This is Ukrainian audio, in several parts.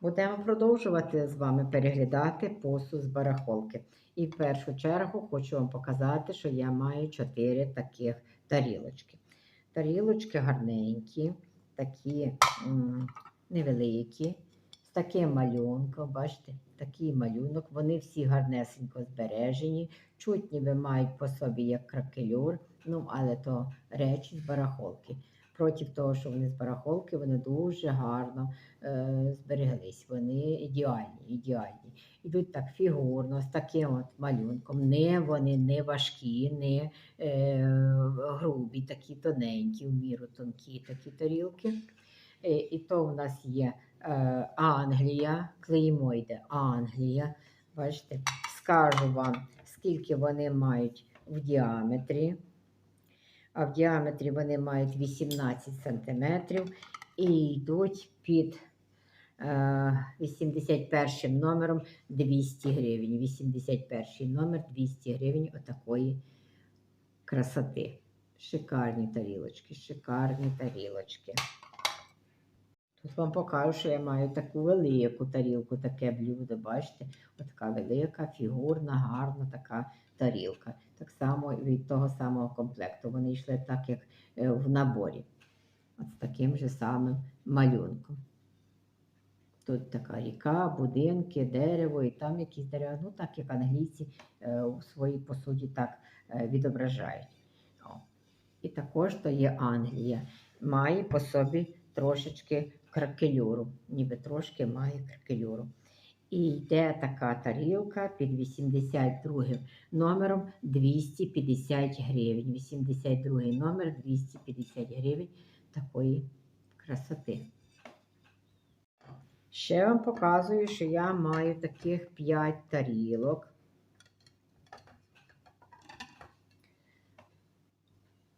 Будемо продовжувати з вами переглядати посуд з барахолки. І в першу чергу хочу вам показати, що я маю чотири таких тарілочки. Тарілочки гарненькі, такі невеликі, з таким малюнком. Бачите, такий малюнок. Вони всі гарнесенько збережені. Чуть ніби мають по собі як кракелюр, ну але то речі з барахолки. Проти того, що вони з барахолки, вони дуже гарно е, збереглись. Вони ідеальні, ідеальні. Ідуть так фігурно, з таким от малюнком. Не вони не важкі, не е, грубі, такі тоненькі, в міру тонкі такі тарілки. Е, і то в нас є е, Англія, клеймо йде Англія. Бачите, скажу вам, скільки вони мають в діаметрі. А в діаметрі вони мають 18 см і йдуть під е, 81 номером 200 гривень. 81 номер 200 гривень отакої красоти. Шикарні тарілочки, шикарні тарілочки. Тут вам покажу, що я маю таку велику тарілку, таке блюдо. Бачите? Отака велика, фігурна, гарна така тарілка. Так само від того самого комплекту. Вони йшли так, як е, в наборі. От з таким же самим малюнком. Тут така ріка, будинки, дерево, і там якісь дерева. Ну, так як англійці е, у своїй посуді так е, відображають. О. І також то є Англія. Має по собі трошечки кракелюру, ніби трошки має кракелюру. І йде така тарілка під 82 номером 250 гривень. 82 номер 250 гривень такої красоти. Ще вам показую, що я маю таких 5 тарілок.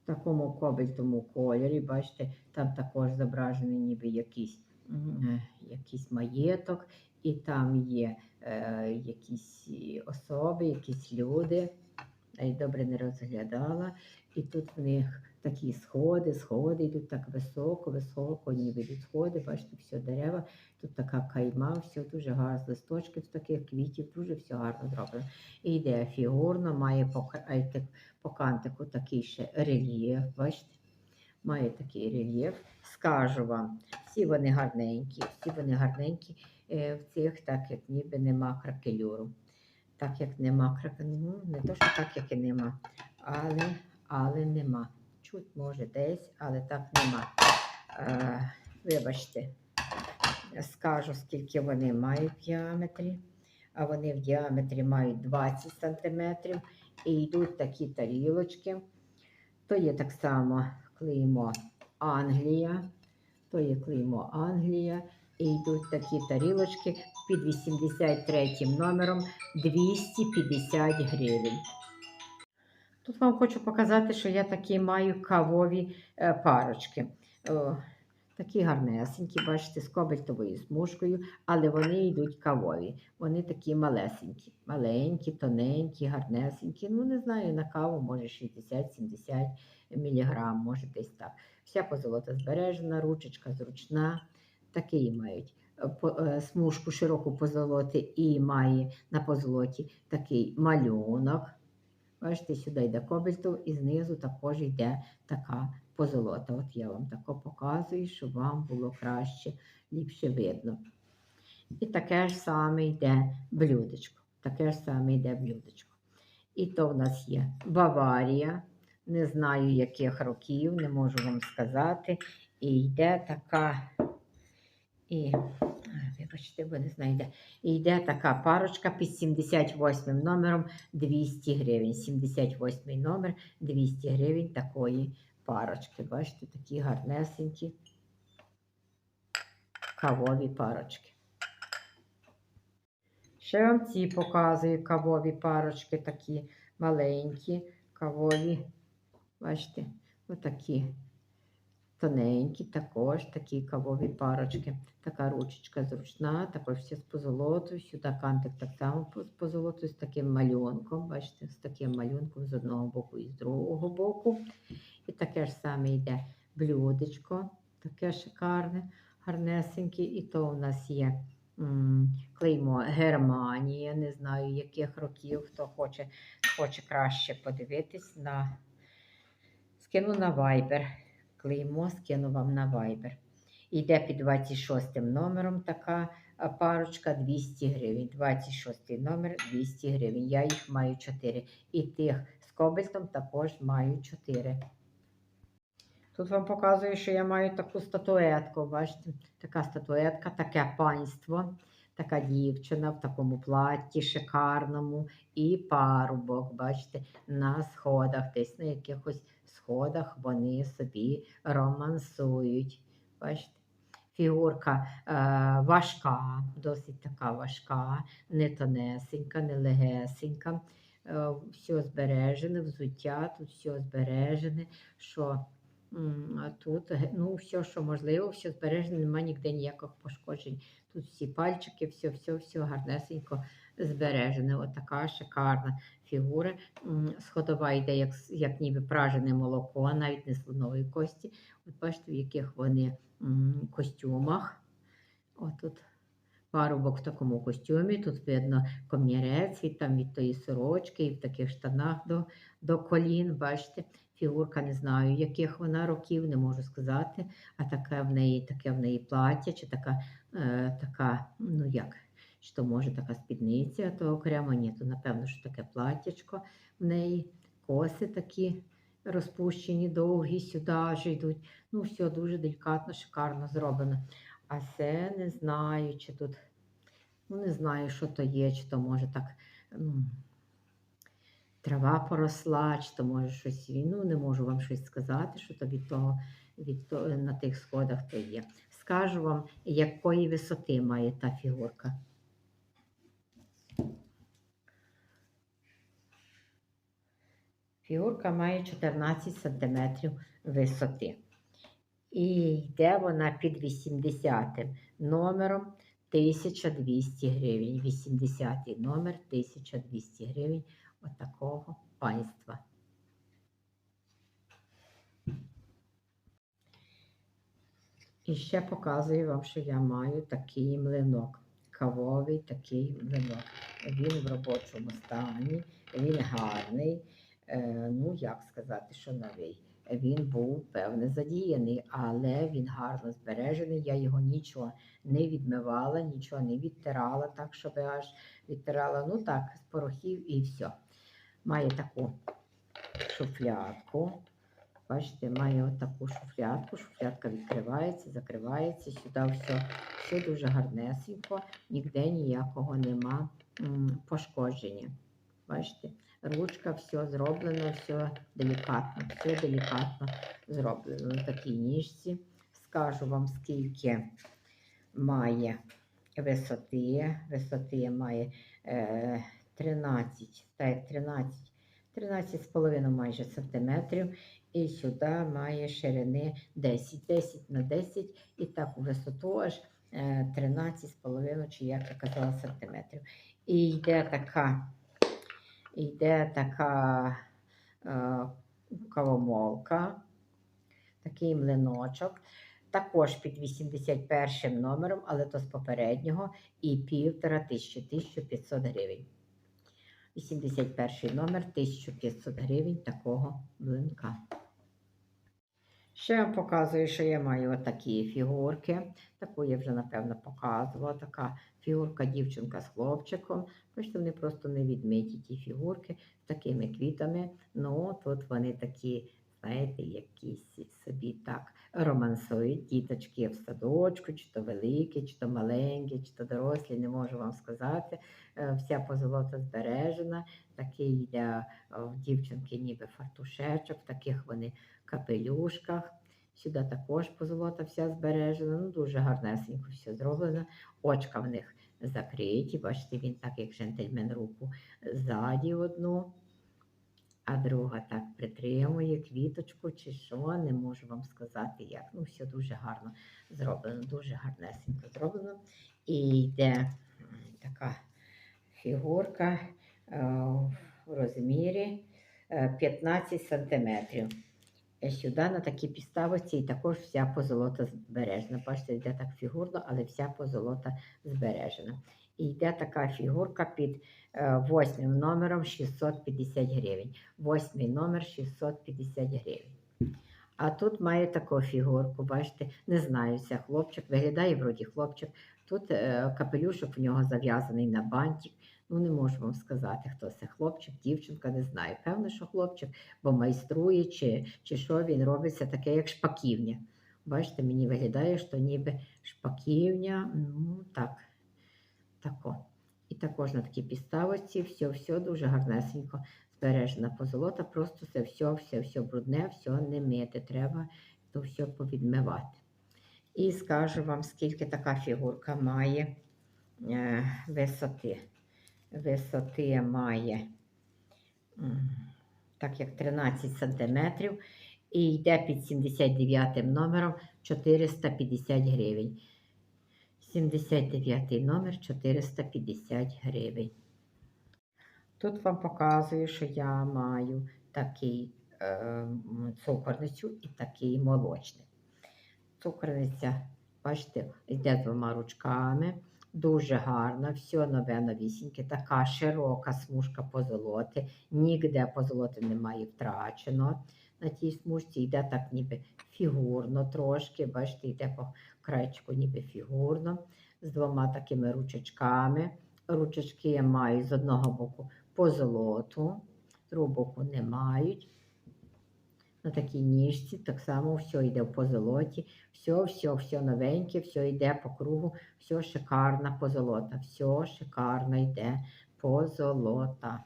В такому кобальтовому кольорі, бачите, там також зображений ніби якийсь, е, якийсь маєток, і там є е, якісь особи, якісь люди. Я їх добре не розглядала. І тут в них такі сходи, сходи йдуть так високо, високо, ніби йдуть сходи, бачите, все дерева. Тут така кайма, все дуже гарно, з листочків таких квітів, дуже все гарно зроблено. І йде фігурно, має по, по кантику такий ще рельєф, бачите? Має такий рельєф. Скажу вам, всі вони гарненькі, всі вони гарненькі в цих, так як ніби нема кракелюру. Так як нема кракелюру, ну, не то, що так, як і нема, але, але нема. Чуть може десь, але так нема. Е, вибачте, скажу, скільки вони мають в діаметрі. А вони в діаметрі мають 20 см і йдуть такі тарілочки. То є так само клеймо Англія, то є клеймо Англія. І йдуть такі тарілочки під 83 номером 250 гривень. Тут вам хочу показати, що я такі маю кавові е, парочки. Такі гарнесенькі, бачите, з кобальтовою смужкою, але вони йдуть кавові. Вони такі малесенькі, маленькі, тоненькі, гарнесенькі. Ну, не знаю, на каву може 60-70 міліграм, може десь так. Вся позолота збережена, ручечка зручна. Такий мають е, е, смужку широку позолоти і має на позолоті такий малюнок. Бачите, сюди йде кобальтов і знизу також йде така позолота. От я вам тако показую, щоб вам було краще, ліпше видно. І таке ж саме йде блюдечко. Таке ж саме йде блюдечко. І то в нас є Баварія. Не знаю, яких років, не можу вам сказати. І йде така. І, вибачте, бо не знаю, де. І йде така парочка під 78 номером 200 гривень. 78 номер 200 гривень такої парочки. Бачите, такі гарнесенькі кавові парочки. Ще вам ці показую кавові парочки, такі маленькі, кавові. Бачите, отакі тоненькі, також такі кавові парочки. Така ручечка зручна, також все з позолотою. Сюди кантик так само з позолотою, з таким малюнком. Бачите, з таким малюнком з одного боку і з другого боку. І таке ж саме йде блюдечко, таке шикарне, гарнесеньке. І то у нас є клеймо Германія, не знаю яких років, хто хоче, хоче краще подивитись на скину на Viber. Клеймо скину вам на Viber. Йде під 26 номером така парочка 200 гривень. 26 номер 200 гривень. Я їх маю 4. І тих з кобальтом також маю 4. Тут вам показую, що я маю таку статуетку. Бачите, така статуетка, таке панство, така дівчина в такому платі шикарному і парубок, бачите, на сходах, десь на якихось сходах вони собі романсують. Бачите? Фігурка е, важка, досить така важка, не тонесенька, не легесенька. Е, все збережене, взуття, тут все збережене, що тут ну, все, що можливо, все збережене, немає ніде ніяких пошкоджень. Тут всі пальчики, все, все, все гарнесенько збережене. Отака шикарна фігура. Сходова йде, як, як ніби пражене молоко, навіть не слонової кості. От бачите, в яких вони костюмах. Отут парубок в такому костюмі. Тут видно комірець від, від тої сорочки, і в таких штанах до, до колін. Бачите, фігурка не знаю, яких вона років, не можу сказати. А таке в неї, таке в неї плаття, чи така, е, така, ну як, чи то може така спідниця, а то окремо ні, то напевно, що таке платтячко в неї, коси такі розпущені, довгі, сюди аж йдуть. Ну, все дуже делікатно, шикарно зроблено. А це не знаю, чи тут, ну не знаю, що то є, чи то може так м, трава поросла, чи то може щось. Ну, не можу вам щось сказати, що то від того, від того на тих сходах то є. Скажу вам, якої висоти має та фігурка. Фігурка має 14 см висоти. І йде вона під 80 номером 1200 гривень. 80 номер 1200 гривень отакого панства. І ще показую вам, що я маю такий млинок. Кавовий такий млинок. Він в робочому стані, він гарний. Е, ну, як сказати, що новий. Він був, певне, задіяний, але він гарно збережений. Я його нічого не відмивала, нічого не відтирала, так, щоб аж відтирала. Ну так, з порохів і все. Має таку шуфлятку. Бачите, має отаку шуфлятку. Шуфлятка відкривається, закривається. Сюди все, все дуже гарнесенько, ніде ніякого нема пошкодження. Бачите? Ручка, все зроблено, все делікатно, все делікатно зроблено. На такій ніжці. Скажу вам, скільки має висоти. Висоти має е, 13, так, 13, 13,5 майже сантиметрів. І сюди має ширини 10, 10 на 10, і так у висоту аж е, 13,5, чи як я казала, сантиметрів. І йде така йде така е, кавомолка, такий млиночок. Також під 81 номером, але то з попереднього, і півтора тисячі, 1500 гривень. 81 номер, 1500 гривень такого млинка. Ще я показую, що я маю отакі фігурки. Таку я вже, напевно, показувала. Така фігурка дівчинка з хлопчиком. Бачите, вони просто не відмиті ті фігурки з такими квітами. Ну, тут вони такі, знаєте, якісь собі так романсують. Діточки в садочку, чи то великі, чи то маленькі, чи то дорослі, не можу вам сказати. Е, Вся позолота збережена. Такий йде е, дівчинки ніби фартушечок, в таких вони капелюшках. Сюди також позолота вся збережена. Ну, дуже гарнесенько все зроблено. Очка в них закриті. Бачите, він так, як джентльмен, руку ззаді одну, а друга так притримує квіточку чи що, не можу вам сказати як. Ну, все дуже гарно зроблено, дуже гарнесенько зроблено. І йде така фігурка е, в розмірі е, 15 сантиметрів. Сюди на такі підставочці, і також вся позолота збережена. Бачите, йде так фігурно, але вся позолота збережена. І йде така фігурка під е, восьмим номером 650 гривень. Восьмий номер 650 гривень. А тут має таку фігурку, бачите, не знаю, хлопчик, виглядає вроді хлопчик. Тут е, капелюшок в нього зав'язаний на бантик. Ну, не можу вам сказати, хто це хлопчик, дівчинка, не знаю. Певно, що хлопчик, бо майструє, чи, чи що він робиться таке, як шпаківня. Бачите, мені виглядає, що ніби шпаківня, ну так, тако. І також на такій підставочці все, все дуже гарнесенько збережена позолота, просто це все, все, все брудне, все не мити. Треба то все повідмивати. І скажу вам, скільки така фігурка має е, висоти. Висоти має так як 13 см і йде під 79 номером 450 гривень. 79 номер 450 гривень. Тут вам показую, що я маю такий е, цукорницю і такий молочник. Цукорниця, бачите, йде двома ручками. Дуже гарна, все нове новісіньке, така широка смужка позолоти. Нігде позолоти немає втрачено. На тій смужці йде так ніби фігурно трошки. Бачите, йде по краєчку ніби фігурно, з двома такими ручечками. Ручечки я маю з одного боку позолоту, з другого боку не мають. На такій ніжці так само все йде в позолоті, все, все, все новеньке, все йде по кругу, все шикарна позолота, все шикарно йде позолота.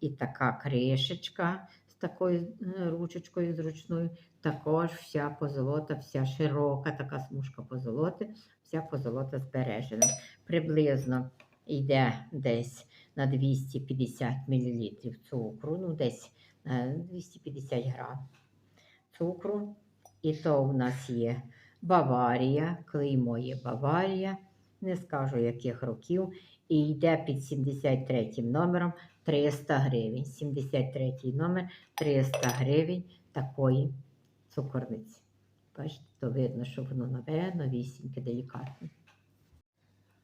І така кришечка з такою е, ручечкою зручною, також вся позолота, вся широка така смужка позолоти, вся позолота збережена. Приблизно йде десь на 250 мл цукру, ну десь е, 250 грам цукру. І то в нас є Баварія, клеймо є Баварія, не скажу яких років. І йде під 73 номером 300 гривень. 73 номер 300 гривень такої цукорниці. Бачите, то видно, що воно нове, новісіньке, делікатне.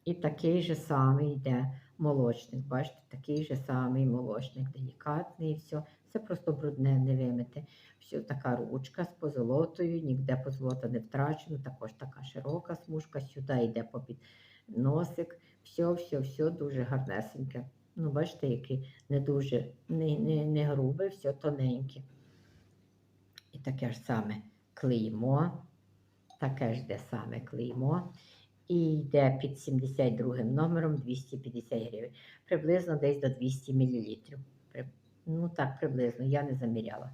І такий же самий йде молочник. Бачите, такий же самий молочник, делікатний все. Це просто брудне, не вимите. Все, така ручка з позолотою, ніде позолота не втрачено, також така широка смужка, сюди йде попід носик. Все, все, все дуже гарнесеньке. Ну, бачите, який не дуже не, не, не грубе, все тоненьке. І таке ж саме клеймо, таке ж де саме клеймо. І йде під 72 номером 250 гривень. Приблизно десь до 200 мл. Ну так, приблизно, я не заміряла.